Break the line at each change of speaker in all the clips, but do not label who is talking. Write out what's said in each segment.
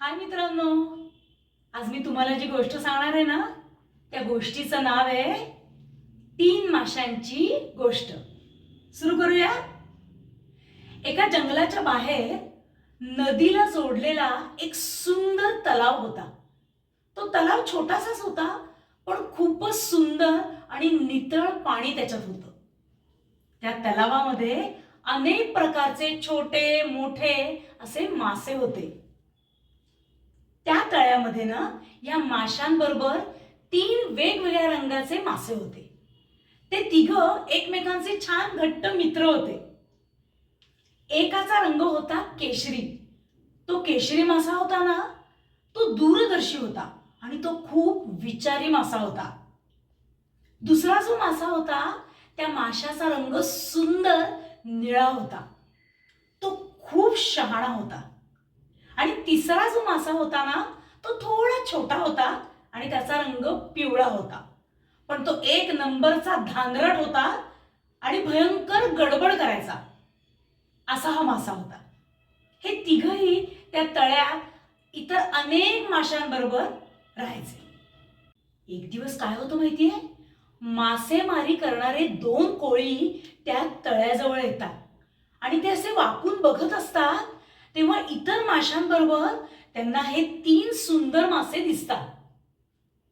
हाय मित्रांनो. आज मी तुम्हाला जी गोष्ट सांगणार आहे ना त्या गोष्टीचं नाव आहे तीन माशांची गोष्ट. सुरू करूया? एका जंगलाच्या बाहेर नदीला जोडलेला एक सुंदर तलाव होता. तो तलाव छोटासाच होता पण खूपच सुंदर आणि नितळ पाणी त्याच्यात होतं. त्या तलावामध्ये अनेक प्रकारचे छोटे मोठे असे मासे होते. त्या तळ्यामध्ये ना या माशांबरोबर तीन वेगवेगळ्या रंगाचे मासे होते. ते तिघ एकमेकांचे छान घट्ट मित्र होते. एकाचा रंग होता केशरी. तो केशरी मासा होता ना तो दूरदर्शी होता आणि तो खूप विचारी मासा होता. दुसरा जो मासा होता त्या माशाचा रंग सुंदर निळा होता. तो खूप शहाणा होता. आणि तिसरा जो मासा होता ना तो थोडा छोटा होता आणि त्याचा रंग पिवळा होता. पण तो एक नंबरचा धांगरट होता आणि भयंकर गडबड करायचा. असा हा मासा होता. हे तिघही त्या तळ्यात इतर अनेक माशांबरोबर राहायचे. एक दिवस काय होतं माहितीये? मासेमारी करणारे दोन कोळी त्या तळ्याजवळ येतात आणि ते असे वाकून बघत असतात तेव्हा इतर माशांबरोबर त्यांना हे तीन सुंदर मासे दिसतात.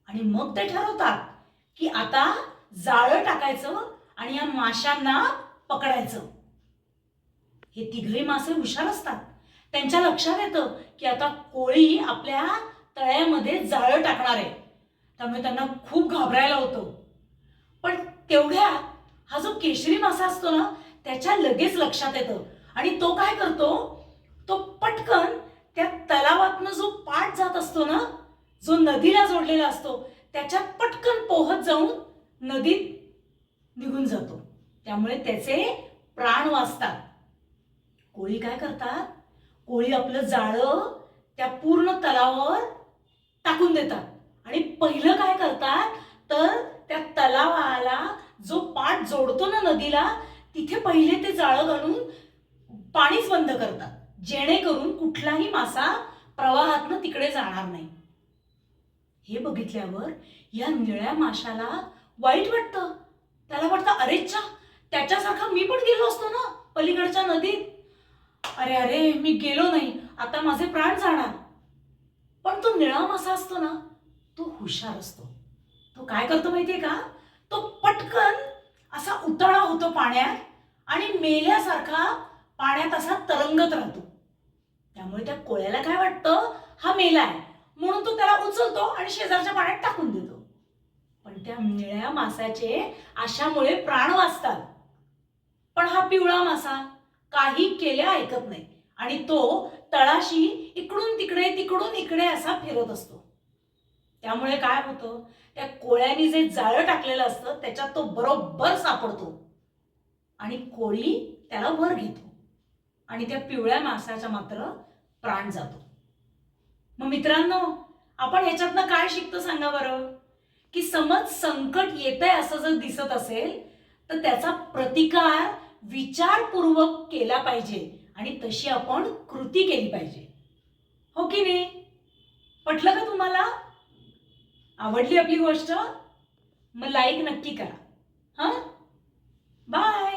आणि मग ते ठरवतात की आता जाळं टाकायचं आणि या माशांना पकडायचं. हे तिघही मासे हुशार असतात. त्यांच्या लक्षात येतं की आता कोळी आपल्या तळ्यामध्ये जाळं टाकणार आहे. त्यामुळे त्यांना खूप घाबरायला होतं. पण तेवढ्या हा जो केशरी मासा असतो ना त्याच्या लगेच लक्षात येतं. आणि तो काय करतो तो पटकन त्या तलावातनं जो पाठ जात असतो ना जो नदीला जोडलेला असतो त्याच्यात पटकन पोहत जाऊन नदीत निघून जातो. त्यामुळे त्याचे प्राण वाचतात. कोळी काय करतात? कोळी आपलं जाळं त्या पूर्ण तलावावर टाकून देतात. आणि पहिलं काय करतात? तर त्या तलावाला जो पाठ जोडतो ना नदीला तिथे पहिले ते जाळं घालून पाणीच बंद करतात. जेणेकरून कुठलाही मासा प्रवाहातनं तिकडे जाणार नाही. हे बघितल्यावर या निळ्या माशाला वाईट वाटतं. त्याला वाटतं अरेच्छा त्याच्यासारखा मी पण गेलो असतो ना पलीकडच्या नदीत. अरे अरे मी गेलो नाही आता माझे प्राण जाणार. पण तो निळा मासा असतो ना तो हुशार असतो. तो काय करतो माहितीये का? तो पटकन असा उताळा होतो पाण्यात आणि मेल्यासारखा पाण्यात असा तरंगत राहतो. त्यामुळे त्या कोळ्याला काय वाटतं? हा मेलाय म्हणून तो त्याला उचलतो आणि शेजारच्या पाण्यात टाकून देतो. पण त्या निळ्या मासाचे अशामुळे प्राण वाचतात. पण हा पिवळा मासा काही केल्या ऐकत नाही आणि तो तळाशी इकडून तिकडे तिकडून इकडे असा फिरत असतो. त्यामुळे काय होतं? त्या कोळ्याने जे जाळं टाकलेलं असतं त्याच्यात तो बरोबर सापडतो. आणि कोळी त्याला वर घेतो. आणि त्या पिवळ्या मासाचा मात्र प्राण जातो. मग मित्रांनो आपण ह्याच्यातनं काय शिकतो सांगा बरं? की समज संकट येतंय असं जर दिसत असेल तर त्याचा प्रतिकार विचारपूर्वक केला पाहिजे आणि तशी आपण कृती केली पाहिजे. हो की नाही? पटलं का तुम्हाला? आवडली आपली गोष्ट? मग लाईक नक्की करा. हां? बाय